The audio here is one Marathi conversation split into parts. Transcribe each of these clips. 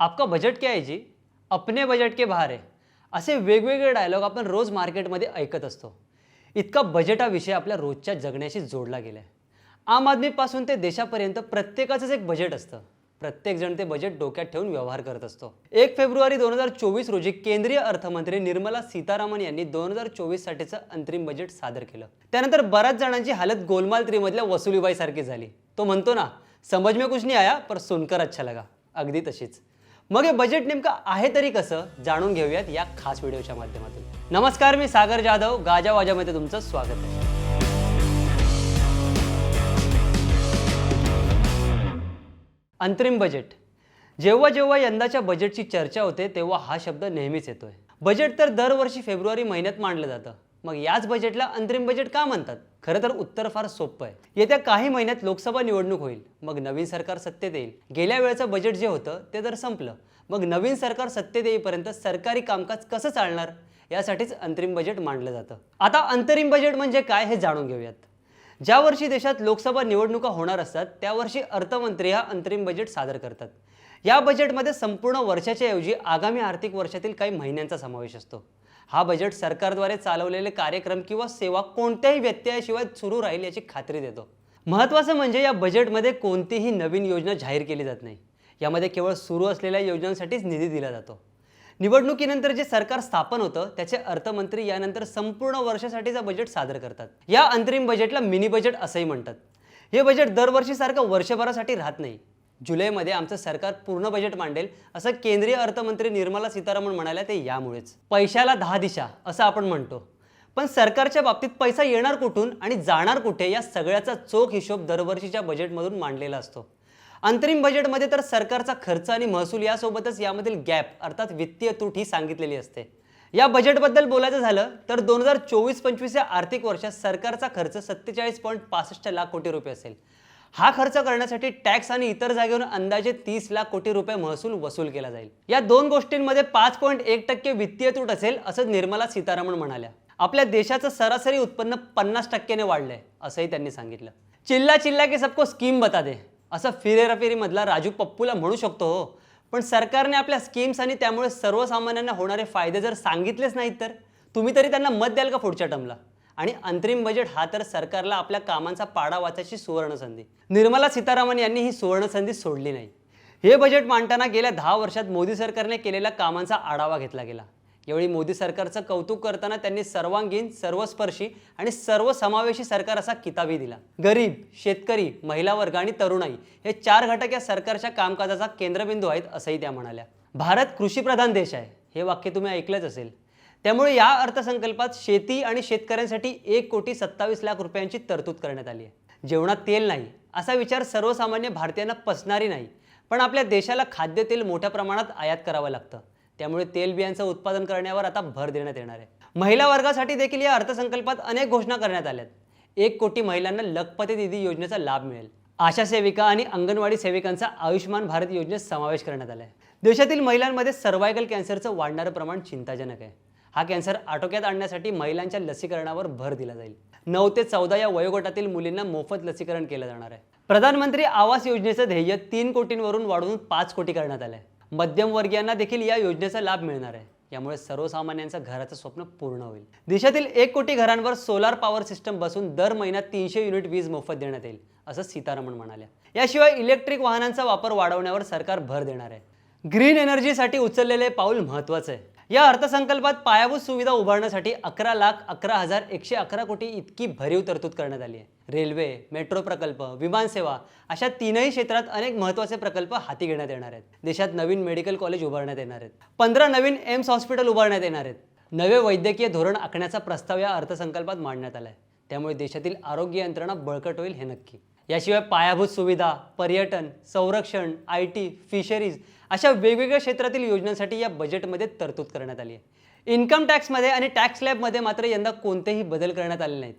आपका बजट क्या आहे जी? अपने बजट के बाहेर आहे असे वेगवेगळे डायलॉग आपण रोज मार्केटमध्ये ऐकत असतो. इतका बजेट हा विषय आपल्या रोजच्या जगण्याशी जोडला गेला आहे आम आदमीपासून ते देशापर्यंत प्रत्येकाचंच एक बजेट असतं. प्रत्येकजण ते बजेट डोक्यात ठेवून व्यवहार करत असतो. एक फेब्रुवारी दोन हजार चोवीस रोजी केंद्रीय अर्थमंत्री निर्मला सीतारामन यांनी दोन हजार चोवीस साठीचं अंतरिम बजेट सादर केलं. त्यानंतर बऱ्याच जणांची हालत गोलमाल त्रीमधल्या वसुलीबाईसारखी झाली. तो म्हणतो ना समज में कुछ नाही आया पर सुनकर अच्छा लगा. अगदी तशीच. मग हे बजेट नेमकं आहे तरी कसं जाणून घेऊयात या खास व्हिडिओच्या माध्यमातून. नमस्कार मी सागर जाधव गाजा वाजामध्ये तुमचं स्वागत आहे. अंतरिम बजेट जेव्हा जेव्हा यंदाच्या बजेटची चर्चा होते तेव्हा हा शब्द नेहमीच येतोय. बजेट तर दरवर्षी फेब्रुवारी महिन्यात मांडलं जातं. मग याच बजेटला अंतरिम बजेट का म्हणतात? खरं तर उत्तर फार सोपं आहे. येत्या काही महिन्यात लोकसभा निवडणूक होईल. मग नवीन सरकार सत्तेत येईल. गेल्या वेळेचं बजेट जे होतं ते तर संपलं. मग नवीन सरकार सत्तेत येईपर्यंत सरकारी कामकाज कसं चालणार? यासाठीच अंतरिम बजेट मांडलं जातं. आता अंतरिम बजेट म्हणजे काय हे जाणून घेऊयात. ज्या वर्षी देशात लोकसभा निवडणुका होणार असतात त्या वर्षी अर्थमंत्री हा अंतरिम बजेट सादर करतात. या बजेटमध्ये संपूर्ण वर्षाच्या ऐवजी आगामी आर्थिक वर्षातील काही महिन्यांचा समावेश असतो. हा बजेट सरकारद्वारे चालवलेले कार्यक्रम किंवा सेवा कोणत्याही व्यत्ययाशिवाय सुरू राहील याची खात्री देतो. महत्त्वाचं म्हणजे या बजेटमध्ये कोणतीही नवीन योजना जाहीर केली जात नाही. यामध्ये केवळ सुरू असलेल्या योजनांसाठीच निधी दिला जातो. निवडणुकीनंतर जे सरकार स्थापन होतं त्याचे अर्थमंत्री यानंतर संपूर्ण वर्षासाठीचा बजेट सादर करतात. या अंतरिम बजेटला मिनी बजेट असंही म्हणतात. हे बजेट दरवर्षीसारखं वर्षभरासाठी राहत नाही. जुलैमध्ये आमचं सरकार पूर्ण बजेट मांडेल असं केंद्रीय अर्थमंत्री निर्मला सीतारामन म्हणाल्या ते यामुळेच. पैशाला दहा दिशा असं आपण म्हणतो. पण सरकारच्या बाबतीत पैसा येणार कुठून आणि जाणार कुठे या सगळ्याचा चोख हिशोब दरवर्षीच्या बजेटमधून मांडलेला असतो. अंतरिम बजेटमध्ये तर सरकारचा खर्च आणि महसूल यासोबतच यामधील गॅप अर्थात वित्तीय तूट ही सांगितलेली असते. या बजेटबद्दल बोलायचं झालं तर दोन हजार चोवीस पंचवीस या आर्थिक वर्षात सरकारचा खर्च सत्तेचाळीस पॉईंट पासष्ट लाख कोटी रुपये असेल. हा खर्च करण्यासाठी टॅक्स आणि इतर जागेवर अंदाजे तीस लाख कोटी रुपये महसूल वसूल केला जाईल. या दोन गोष्टींमध्ये पाच पॉईंट एक टक्के वित्तीय तूट असेल असं निर्मला सीतारामन म्हणाल्या. आपल्या देशाचं सरासरी उत्पन्न पन्नास टक्क्याने वाढलंय असंही त्यांनी सांगितलं. चिल्ला चिल्ला की सबको स्कीम बता दे असं फिरेराफिरीमधला राजू पप्पूला म्हणू शकतो हो. पण सरकारने आपल्या स्कीम्स आणि त्यामुळे सर्वसामान्यांना होणारे फायदे जर सांगितलेच नाहीत तर? तुम्ही तरी त्यांना मत द्याल का पुढच्या टर्मला? आणि अंतरिम बजेट हा तर सरकारला आपल्या कामांचा पाडा वाचायची सुवर्णसंधी. निर्मला सीतारामन यांनी ही सुवर्णसंधी सोडली नाही. हे बजेट मांडताना गेल्या दहा वर्षात मोदी सरकारने केलेल्या कामांचा आढावा घेतला गेला. यावेळी मोदी सरकारचं कौतुक करताना त्यांनी सर्वांगीण सर्वस्पर्शी आणि सर्वसमावेशी सरकार असा किताबही दिला. गरीब शेतकरी महिला वर्ग आणि तरुणाई हे चार घटक या सरकारच्या कामकाजाचा केंद्रबिंदू आहेत असंही त्या म्हणाल्या. भारत कृषीप्रधान देश आहे. हे वाक्य तुम्ही ऐकलंच असेल. त्यामुळे या अर्थसंकल्पात शेती आणि शेतकऱ्यांसाठी एक कोटी सत्तावीस लाख रुपयांची तरतूद करण्यात आली आहे. जेवणात तेल नाही असा विचार सर्वसामान्य भारतीयांना पसणारी नाही पण आपल्या देशाला खाद्यतेल मोठ्या प्रमाणात आयात करावं लागतं. त्यामुळे तेलबियांचं उत्पादन करण्यावर आता भर देण्यात येणार आहे. महिला वर्गासाठी देखील या अर्थसंकल्पात अनेक घोषणा करण्यात आल्यात. एक कोटी महिलांना लखपती दिदी योजनेचा लाभ मिळेल. आशा सेविका आणि अंगणवाडी सेविकांचा आयुष्यमान भारत योजनेत समावेश करण्यात आला आहे देशातील महिलांमध्ये सर्वायकल कॅन्सरचं वाढणारं प्रमाण चिंताजनक आहे. हा कॅन्सर आटोक्यात आणण्यासाठी महिलांच्या लसीकरणावर भर दिला जाईल. नऊ ते चौदा या वयोगटातील मुलींना मोफत लसीकरण केलं जाणार आहे. प्रधानमंत्री आवास योजनेचं ध्येय तीन कोटींवरून वाढवून पाच कोटी करण्यात आलं आहे मध्यमवर्गीयांना देखील या योजनेचा लाभ मिळणार आहे. यामुळे सर्वसामान्यांचं घराचं स्वप्न पूर्ण होईल. देशातील एक कोटी घरांवर सोलार पॉवर सिस्टम बसून दर महिन्यात तीनशे युनिट वीज मोफत देण्यात येईल असं सीतारामन म्हणाल्या. याशिवाय इलेक्ट्रिक वाहनांचा वापर वाढवण्यावर सरकार भर देणार आहे. ग्रीन एनर्जीसाठी उचललेले पाऊल महत्त्वाचं आहे. या अर्थसंकल्पात पायाभूत सुविधा उभारण्यासाठी अकरा लाख अकरा हजार एकशे अकरा कोटी इतकी भरीव तरतूद करण्यात आली आहे. रेल्वे मेट्रो प्रकल्प विमानसेवा अशा तीनही क्षेत्रात अनेक महत्त्वाचे प्रकल्प हाती घेण्यात येणार आहेत. देशात नवीन मेडिकल कॉलेज उभारण्यात येणार आहेत. पंधरा नवीन एम्स हॉस्पिटल उभारण्यात येणार आहेत. नवे वैद्यकीय धोरण आखण्याचा प्रस्ताव या अर्थसंकल्पात मांडण्यात आला आहे त्यामुळे देशातील आरोग्य यंत्रणा बळकट होईल हे नक्की. याशिवाय पायाभूत सुविधा पर्यटन संरक्षण आय टी फिशरीज अशा वेगवेगळ्या क्षेत्रातील योजनांसाठी या बजेटमध्ये तरतूद करण्यात आली आहे. इन्कम टॅक्समध्ये आणि टॅक्स स्लॅबमध्ये मात्र यंदा कोणतेही बदल करण्यात आले नाहीत.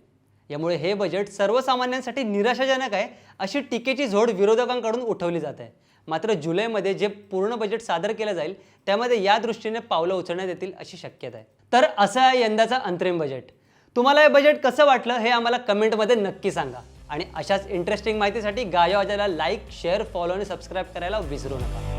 यामुळे हे बजेट सर्वसामान्यांसाठी निराशाजनक आहे अशी टीकेची झोड विरोधकांकडून उठवली जात आहे. मात्र जुलैमध्ये जे पूर्ण बजेट सादर केलं जाईल त्यामध्ये या दृष्टीने पावलं उचलण्यात येतील अशी शक्यता आहे. तर असं आहे यंदाचा अंतरिम बजेट तुम्हाला हे बजेट कसं वाटलं हे आम्हाला कमेंटमध्ये नक्की सांगा. आणि अशाच इंटरेस्टिंग माहितीसाठी गाया लाईक शेअर फॉलो आणि सबस्क्राईब करायला विसरू नका.